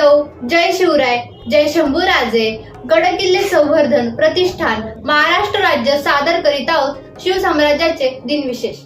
सौ जय शिवराय जय शंभूराजे. गडकिल्ले संवर्धन प्रतिष्ठान महाराष्ट्र राज्य सादर करीत आहोत शिवसाम्राज्याचे दिनविशेष.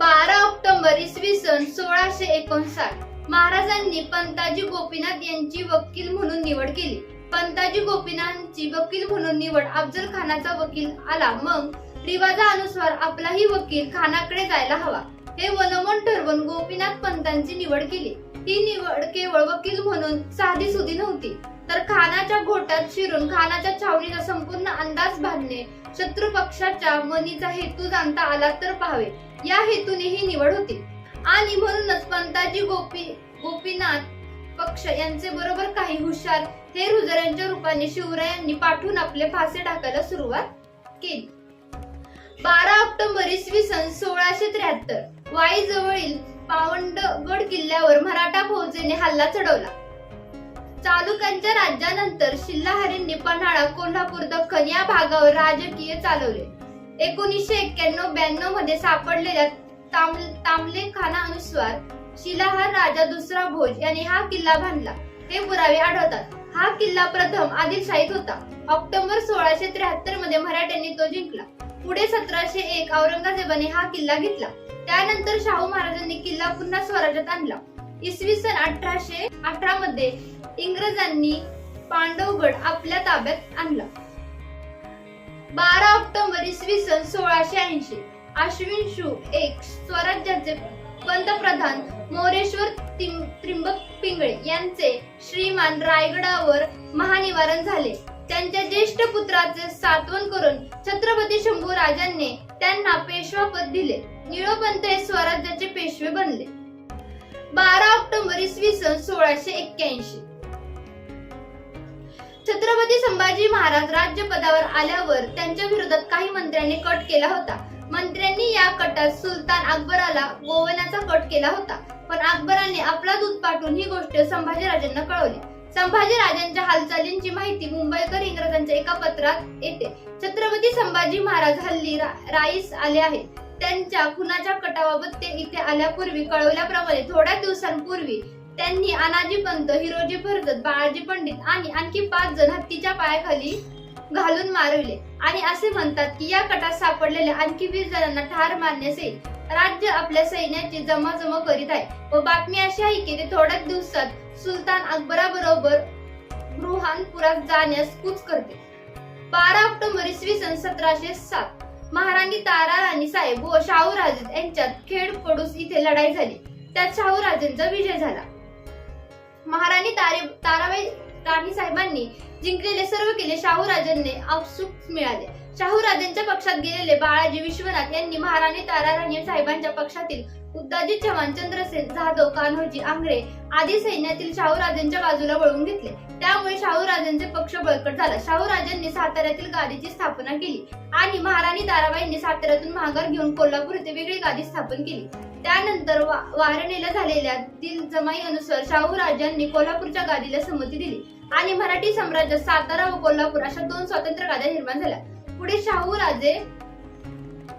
बारा ऑक्टोबर इसवी सन सोळाशे एकोणसाठ महाराजांनी पंताजी गोपीनाथ यांची वकील म्हणून निवड केली. पंताजी गोपीनाथांची वकील म्हणून निवड अफजल खानाचा वकील आला. मग रिवाजानुसार आपलाही वकील खानाकडे जायला हवा. हे वनमन ठरवून गोपीनाथ पंतांची निवड केली. ही निवड केवळ वकील म्हणून साधी सुधी नव्हती. तर खानाच्या घोटात शिरून खानाच्या छावणीचा संपूर्ण अंदाज बांधणे शत्रू पक्षाच्या मनीचा हेतू जाणता आला तर पाहावे. या हेतूने ही निवड होती. आणि म्हणूनच पंताजी गोपी गोपीनाथ पक्ष यांचे बरोबर काही हुशार हे रुजरांच्या रूपाने शिवरायांनी पाठवून आपले फासे टाकायला सुरुवात केली. बारा ऑक्टोबर इसवी सन सोळाशे त्र्याहत्तर. वाई जवळील पावंडगड किल्ल्यावर मराठा फौजेने हल्ला चढवला. चालुक्यांच्या राज्यानंतर शिल्लाहारींनी पन्हाळा कोल्हापूर दख्खन या भागावर राजकीय चालवले. एकोणीसशे एक्क्याण्णव ब्याण्णवमध्ये सापडलेल्या तामले खाना अनुस्वार शिलाहार राजा दुसरा भोज याने हा किल्ला बांधला. हे पुरावे आढळतात. हा किल्ला प्रथम आदिलशाहीत होता. ऑक्टोबर सोळाशे त्र्याहत्तरमध्ये मराठ्यांनी तो जिंकला. पुढे सतराशे एक औरंगजेबाने हा किल्ला घेतला. त्यानंतर शाहू महाराजांनी किल्ला पुन्हा स्वराज्यात आणला. इसवी सन अठराशे अठरा मध्ये इंग्रजांनी पांडवगड आपल्या ताब्यात आणला. बारा ऑक्टोबर इसवी सन सोळाशे ऐंशी अश्विन शू एक स्वराज्याचे पंतप्रधान मोरेश्वर त्रिंबक पिंगळे यांचे श्रीमान रायगडावर महानिवारण झाले. त्यांच्या ज्येष्ठ पुत्राचे सातवन करून छत्रपती शंभू राजांनी त्यांना पेशवापद दिले. निळोपंत हे स्वराज्याचे पेशवे बनले. बारा ऑक्टोबर इसवी सन सोळाशे एक्क्याऐंशी. छत्रपती संभाजी महाराज राज्यपदावर आल्यावर त्यांच्या विरोधात काही मंत्र्यांनी कट केला होता. मंत्र्यांनी या कटात सुलतान अकबराला गोवण्याचा कट केला होता. पण अकबराने आपला दूध पाठवून ही गोष्ट संभाजीराजांना कळवली. संभाजीराजांच्या हालचालींची माहिती मुंबईकर इंग्रजांच्या एका पत्रात येते. छत्रपती संभाजी महाराज हल्ली रा- राईस आले आहेत. त्यांच्या खुनाच्या कटाबाबत ते इथे आल्यापूर्वी कळवल्याप्रमाणे थोड्या दिवसांपूर्वी त्यांनी अनाजी पंत हिरोजी फर्जत बाळाजी पंडित आणि आणखी पाच जण हत्तीच्या पायाखाली घालून मारविले. आणि असे म्हणतात की या कटात सापडलेल्या आणखी वीस जणांना ठार मारण्यास येईल. राज्य आपल्या सैन्याची जमाजमा करीत आहे. व बातमी अशी आहे की ते थोड्याच दिवसात सुलतान अकबराबरोबर बुरहानपुरात जाण्यास कूच करते. बारा ऑक्टोबर इसवी सन सतराशे सात महाराणी तारा राणी साहेब व शाहूराजे यांच्यात खेड पडूस इथे लढाई झाली. त्यात शाहूराजेंचा विजय झाला. महाराणी तारे ताराबाई राणी साहेबांनी जिंकलेले सर्व किल्ले शाहूराजांनी आपसूक मिळाले. शाहूराजांच्या पक्षात गेलेले बाळाजी विश्वनाथ यांनी महाराणी ताराराणी साहेबांच्या पक्षातील उद्दाजी चव्हाण चंद्रसेन जाधव कान्होजी आंग्रे आदी सैन्यातील शाहूराजांच्या बाजूला वळवून घेतले. त्यामुळे शाहूराजांचे पक्ष बळकट झाला. शाहूराजांनी साताऱ्यातील गादीची स्थापना केली आणि महाराणी ताराबाईंनी साताऱ्यातून माघार घेऊन कोल्हापूर येथे वेगळी गादी स्थापन केली. त्यानंतर वा- वारणेला झालेल्या दिलजमाई अनुसार शाहूराजांनी कोल्हापूरच्या गादीला संमती दिली आणि मराठी साम्राज्यात सातारा व कोल्हापूर अशा दोन स्वतंत्र गाद्या निर्माण झाल्या. पुढे शाहूराजे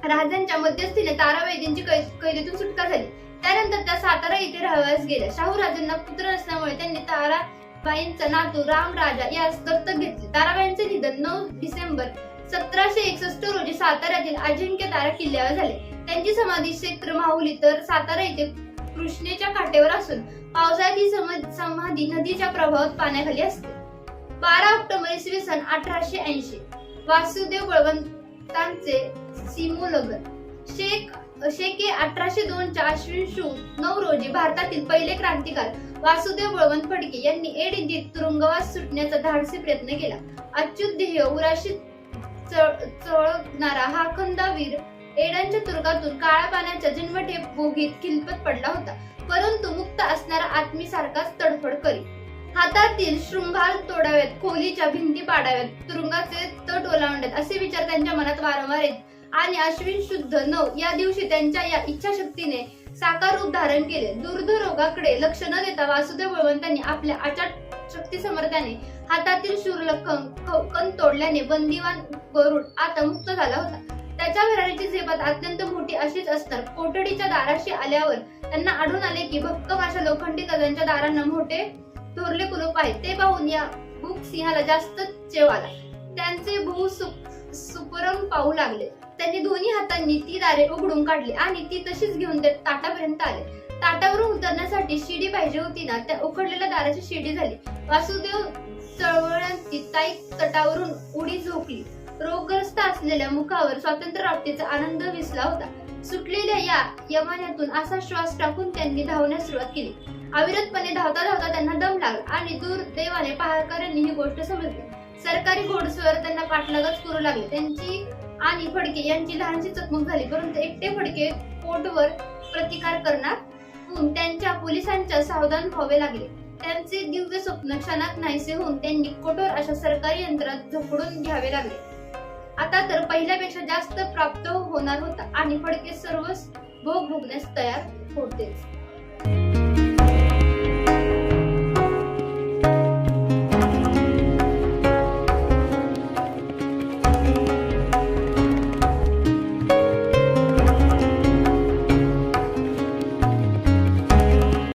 राजांच्या मध्यस्थीने ताराबाईंची कैदेतून सुटका झाली. त्यानंतर त्या सातारा येथे राहावयास गेल्या. शाहूराजांना पुत्र नसल्यामुळे त्यांनी ताराबाईंचा नातू राम राजा यास दत्तक घेतले. ताराबाईंचे निधन नऊ डिसेंबर सतराशे एकसष्ट रोजी साताऱ्यातील अजिंक्य तारा किल्ल्यावर झाले. त्यांची समाधी क्षेत्र माहुली तर सातारा येथे कृष्णेच्या काठेवर असून पावसाळ्यात ही समाधी नदीच्या प्रभावात पाण्याखाली असते. बारा ऑक्टोबर इसवी सन अठराशे ऐंशी. वासुदेव बळवंतांचे सिमोलगन शेख शेके अठराशे दोनच्या अश्विन शु नऊ रोजी भारतातील पहिले क्रांतिकार वासुदेव बळवंत फडके यांनी एडिदीत तुरुंगवास सुटण्याचा धाडसी प्रयत्न केला. अच्युत देह उराशी चळ- हा खंदावीर एडांच्या तुरुंगातून काळ्या पाण्याच्या जन्मठेप बोगीत खिलपत पडला होता. परंतु मुक्त असणारा आत्मीसारखाच तडफड करी हातातील शृंगार तोडाव्यात खोलीच्या भिंती पाडाव्यात तुरुंगाचे तट ओलांडत असे विचार त्यांच्या मनात वारंवार येत आणि अश्विन शुद्ध नऊ या दिवशी त्यांच्या या इच्छाशक्तीने साकार रूप धारण केले. दुर्ध रोगाकडे लक्ष न देता वासुदेव बळवंतांनी आपल्या अचाट शक्ती समर्थाने हातातील शूरलखन कण तोडल्याने बंदिवान गरुड आता मुक्त झाला होता. त्याच्या घराण्याची झेपात अत्यंत मोठी अशीच असणार. कोठडीच्या दाराशी आल्यावर त्यांना आढळून आले की भक्कम अशा लोखंडी कजांच्या दारांना मोठे थोरले कुलूप आहे ते पाहून या. भूक सिंहाला जास्त चेव आला. त्यांचे भू सुपरम पाहू लागले. त्यांनी दोन्ही हातांनी ती दारे उघडून काढली आणि ती तशीच घेऊन ते ताटापर्यंत आले. ताटावरून उतरण्यासाठी शिडी पाहिजे होती ना त्या उखडलेल्या दाराची शिडी झाली. वासुदेव चळवळ्यांची ताई तटावरून उडी झोपली. रोगग्रस्त असलेल्या मुखावर स्वातंत्र्य प्राप्तीचा आनंद विसला होता. सुटलेल्या या यमान्यातून असा श्वास टाकून त्यांनी धावण्यास सुरुवात केली. अविरतपणे धावता धावता त्यांना दम लागला आणि दुर्दैवाने पहारकऱ्यांनी ही गोष्ट समजली. सरकारी घोडसवर त्यांना पाठलागच करू लागले. त्यांची आणि फडके यांची लहानशी चकमक झाली परंतु एकटे फडके पोटवर प्रतिकार करणार होऊन त्यांच्या पोलिसांच्या सावधान व्हावे लागले. त्यांचे दिव्य स्वप्न क्षणात नाहीसे होऊन त्यांनी कठोर अशा सरकारी यंत्रात झोपडून घ्यावे लागले. आता तर पहिल्यापेक्षा जास्त प्राप्त होणार होता. आणि फडके सर्वच भोग भोगण्यास तयार होतेच.